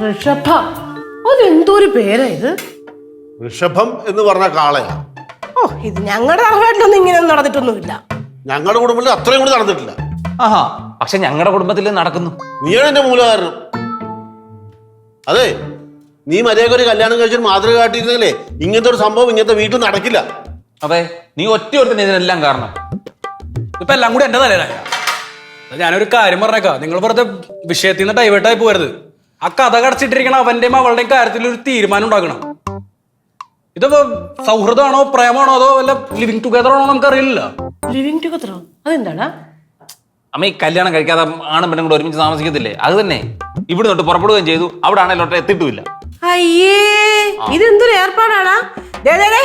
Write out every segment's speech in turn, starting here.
ഋഷഭ. അതെന്തോരു പേരാ ഇത്? ഋഷഭം എന്ന് പറഞ്ഞ കാളയാ. ഓ ഇത് ഞങ്ങളുടെ അറിവായിട്ടൊന്നും ഇങ്ങനെ നടന്നിട്ടൊന്നുമില്ല. ഞങ്ങളുടെ കുടുംബത്തിൽ അത്രയും കൂടി നടന്നിട്ടില്ല. ആഹാ പക്ഷെ ഞങ്ങളുടെ കുടുംബത്തിൽ നടക്കുന്നു. നീയാണ് എന്റെ മൂലകാരണം അതെ നീ മര്യാദ ഒരു കല്യാണം കഴിച്ചൊരു മാതൃക കാട്ടിയിരുന്നെങ്കിലേ ഇങ്ങനത്തെ ഒരു സംഭവം ഇങ്ങനത്തെ വീട്ടിൽ നടക്കില്ല. അതെ നീ ഒറ്റ ഒരുത്തന്നെ ഇതിനെല്ലാം കാരണം. ഇപ്പൊ എല്ലാം കൂടി എന്റെ തലയിലായ ഞാനൊരു കാര്യം പറഞ്ഞേക്കാം. നിങ്ങൾ വെറുതെ വിഷയത്തിൽ നിന്ന് ഡൈവേർട്ടായി പോരുത് ആ കഥ കടച്ചിട്ടിരിക്കണ അവന്റെയും അവളുടെയും കാര്യത്തിൽ ഒരു തീരുമാനം ഉണ്ടാക്കണം. ഇതിപ്പോ സൗഹൃദമാണോ പ്രേമാണോ അതോ വല്ല ലിവിങ് ടുഗദർ ആണോ നമുക്കറിയില്ല ലിവിങ് ടുഗദറോ അതെന്താടാ? അമ്മ ഈ കല്യാണം കഴിക്കാതെ ആണും പെണ്ണും കൂടെ ഒരുമിച്ച് താമസിക്കത്തില്ലേ? അത് തന്നെ. ഇവിടെ തൊട്ട് പുറപ്പെടുകയും ചെയ്തു. അവിടെ ആണെങ്കിലും എത്തിയിട്ടുമില്ല അയ്യേ ഇതെന്തൊരു ഏർപ്പാടാടാ? ദേ, ദേ, ദേ,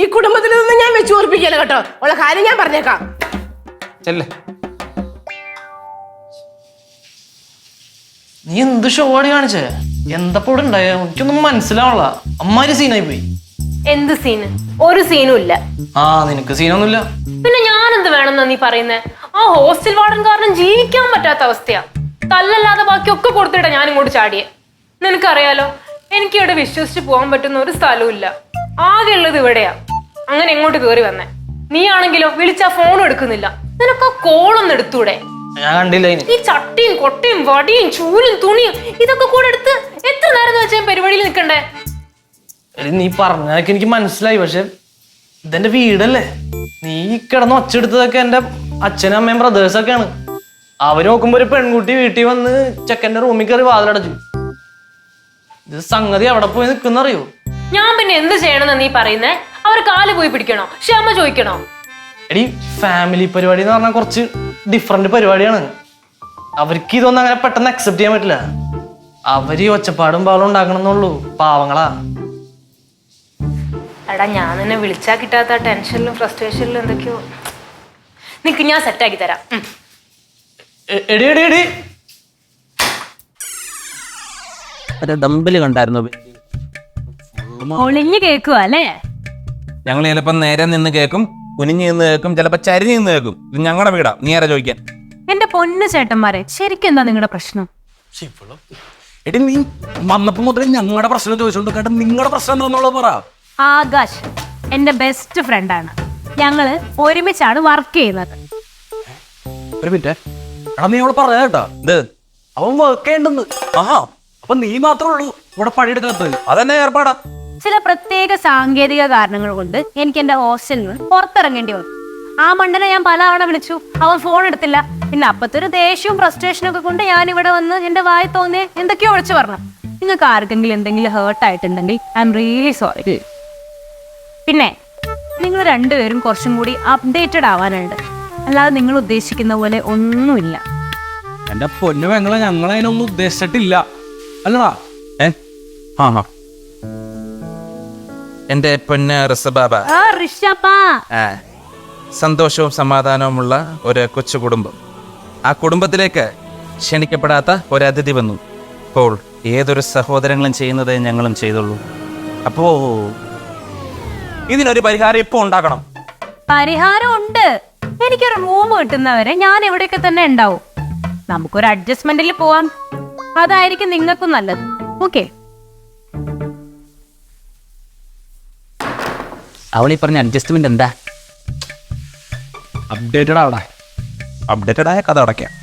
ഈ കുടുംബത്തിൽ നിന്ന് ഞാൻ വെച്ച് ഓർപ്പിക്കല്ലോ കേട്ടോ. ഉള്ള കാര്യം ഞാൻ പറഞ്ഞേക്കാം. ചെല്ലേ. നീ എന്ത് ഷോടി കാണിച്ചേ? എന്തപ്പോ ഉണ്ടായ? എനിക്കൊന്നും മനസ്സിലാവുള്ള അമ്മാരി സീനായി പോയി എന്ത് സീന് ഒരു സീനും ഇല്ല. ആ നിനക്ക് സീനൊന്നുമില്ല പിന്നെ ഞാൻ എന്ത് വേണമെന്നാ നീ പറയുന്നേ? ആ ഹോസ്റ്റൽ വാർഡൻ കാരണം ജീവിക്കാൻ പറ്റാത്ത അവസ്ഥയാ. തല്ലല്ലാതെ ബാക്കിയൊക്കെ കൊടുത്തിട്ടാ ഞാൻ ഇങ്ങോട്ട് ചാടിയേ. നിനക്കറിയാലോ എനിക്ക് ഇവിടെ വിശ്വസിച്ച് പോകാൻ പറ്റുന്ന ഒരു സ്ഥലവും ഇല്ല. ആകെ ഉള്ളത് ഇവിടെയാ. അങ്ങനെ എങ്ങോട്ട് കയറി വന്നേ? നീ ആണെങ്കിലോ വിളിച്ചാ ഫോൺ എടുക്കുന്നില്ല. നിനക്ക് കോളൊന്നും എടുത്തൂടെ? ഞാൻ കണ്ടില്ല ഇനി. ഈ ചട്ടിയും കൊട്ടയും വടിയും ചൂലും തുണിയും ഇതൊക്കെ കൂടെ എടുത്ത് എത്ര നേരം വെച്ചാൽ പരിപാടിയിൽ നിൽക്കണ്ടേ എടി നീ പറഞ്ഞതൊക്കെ എനിക്ക് മനസ്സിലായി പക്ഷെ ഇതെന്റെ വീടല്ലേ? നീ കിടന്ന് ഒച്ചെടുത്തതൊക്കെ എന്റെ അച്ഛനും അമ്മയും ബ്രദേഴ്സ് ഒക്കെയാണ് അവർ നോക്കുമ്പോ ഒരു പെൺകുട്ടി വീട്ടിൽ വന്ന് ചെക്കന്റെ റൂമിൽ കയറി വാതിലടച്ചു. ഇത് സംഗതി അവിടെ പോയി നിൽക്കുന്ന അറിയോ ഞാൻ പിന്നെ എന്ത് ചെയ്യണമെന്ന് നീ പറയുന്നേ? അവർ കാൽ പോയി പിടിക്കണോ? ക്ഷമ ചോദിക്കണോ? എടി ഫാമിലി പരിപാടി എന്ന് പറഞ്ഞാൽ കുറച്ച് ഡിഫറെന്റ് പരിപാടിയാണ്. അവർക്ക് ഇതൊന്നും അങ്ങനെ പെട്ടെന്ന് അക്സെപ്റ്റ് ചെയ്യാൻ പറ്റില്ല. അവർ ഈ ഒച്ചപ്പാടും ഉണ്ടാക്കണം എന്നുള്ളൂ പാവങ്ങളാ. എടാ ഞാൻ നിന്നെ വിളിച്ചാ കിട്ടാത്ത ടെൻഷനിലും ഫ്രസ്ട്രേഷനിലും എന്തൊക്കെയോ. നിക്ക് ഞാൻ സെറ്റാക്കി തരാം. എടി എടി എടി. മറ്റേ കണ്ടായിരുന്നു? ഒളിഞ്ഞു കേക്കുവാ അല്ലേ? ഞങ്ങൾ ചിലപ്പോ നേരെ നിന്ന് കേൾക്കും. കുനിഞ്ഞ് നിന്ന് കേൾക്കും ചിലപ്പോ ചരിഞ്ഞു നിന്ന് കേൾക്കും. ഇത് ഞങ്ങളുടെ വീടാ. നീ ആരാ ചോദിക്കാൻ? എന്റെ പൊന്നു ചേട്ടന്മാരെ ശരിക്കും എന്താ നിങ്ങളുടെ പ്രശ്നം? എടി നീ വന്നപ്പോ മുതൽ ഞങ്ങളുടെ പ്രശ്നം ചോദിച്ചോണ്ട് കേട്ടോ നിങ്ങളുടെ പ്രശ്നം എന്താന്നുള്ളത് പറ. ആകാശ് എന്റെ ബെസ്റ്റ് ഫ്രണ്ട് ഫ്രണ്ടാണ് ഞങ്ങൾ ഒരുമിച്ചാണ് വർക്ക് ചെയ്യുന്നത്. ഒരു മിനിറ്റ്. എടാ നീ അവൾ പറയാ കേട്ടാ. ഇത് അവൻ വർക്ക് ചെയ്യണ്ടെന്ന്. ആഹാ. അപ്പൊ നീ മാത്രമേ ഉള്ളൂ ഇവിടെ പണിയെടുക്കാത്തത് അതന്നെ ഏർപ്പാടാ. ചില പ്രത്യേക സാങ്കേതിക കാരണങ്ങൾ കൊണ്ട് എനിക്ക് എന്റെ ഹോസ്റ്റലിൽ നിന്ന് പുറത്തിറങ്ങേണ്ടി വന്നു. ആ മണ്ടനെ ഞാൻ പല തവണ വിളിച്ചു. അവൻ ഫോൺ എടുത്തില്ല. പിന്നെ അപ്പത്തെ ഒരു ദേഷ്യവും ഫ്രസ്ട്രേഷനും ഒക്കെ കൊണ്ട് ഞാൻ ഇവിടെ വന്ന് എന്റെ വായി തോന്നിയ എന്തൊക്കെയോ വിളിച്ചു പറഞ്ഞു. നിങ്ങൾക്ക് ആർക്കെങ്കിലും എന്തെങ്കിലും ഹേർട്ട് ആയിട്ടുണ്ടെങ്കിൽ ഐ എം റിയലി സോറി പിന്നെ നിങ്ങൾ രണ്ടുപേരും കുറച്ചും കൂടി അപ്ഡേറ്റഡ് ആവാനുണ്ട്. അല്ലാതെ നിങ്ങൾ ഉദ്ദേശിക്കുന്ന പോലെ ഒന്നുമില്ല. എന്റെ പൊന്നു പെങ്ങളെ ഞങ്ങൾ അതിനൊന്നും ഉദ്ദേശിച്ചിട്ടില്ല. അല്ലടാ. ഏ? ആ. ആ എന്റെ പൊന്ന് റിസബാബ. ആ സന്തോഷവും സമാധാനവുമുള്ള ഒരു കൊച്ചു കുടുംബം. ആ കുടുംബത്തിലേക്ക് ക്ഷണിക്കപ്പെടാത്ത ഒരു അതിഥി വന്നു. അപ്പോൾ ഏതൊരു സഹോദരങ്ങളും ചെയ്യുന്നത് ഞങ്ങളും ചെയ്തുള്ളൂ. അപ്പോ ഇതിനൊരു പരിഹാരം ഇപ്പൊ ഉണ്ടാക്കണം പരിഹാരം ഉണ്ട്. എനിക്കൊരു റൂം കിട്ടുന്നവരെ ഞാൻ ഇവിടെയൊക്കെ തന്നെ ഉണ്ടാവും. നമുക്കൊരു അഡ്ജസ്റ്റ്മെന്റിൽ പോവാം. അതായിരിക്കും നിങ്ങൾക്കും നല്ലത്. ഓക്കെ അവളീ പറഞ്ഞ അഡ്ജസ്റ്റ്മെന്റ് എന്താ? അപ്ഡേറ്റഡ് ആവടാ. അപ്ഡേറ്റഡ് ആയ കഥ അടയ്ക്കാം.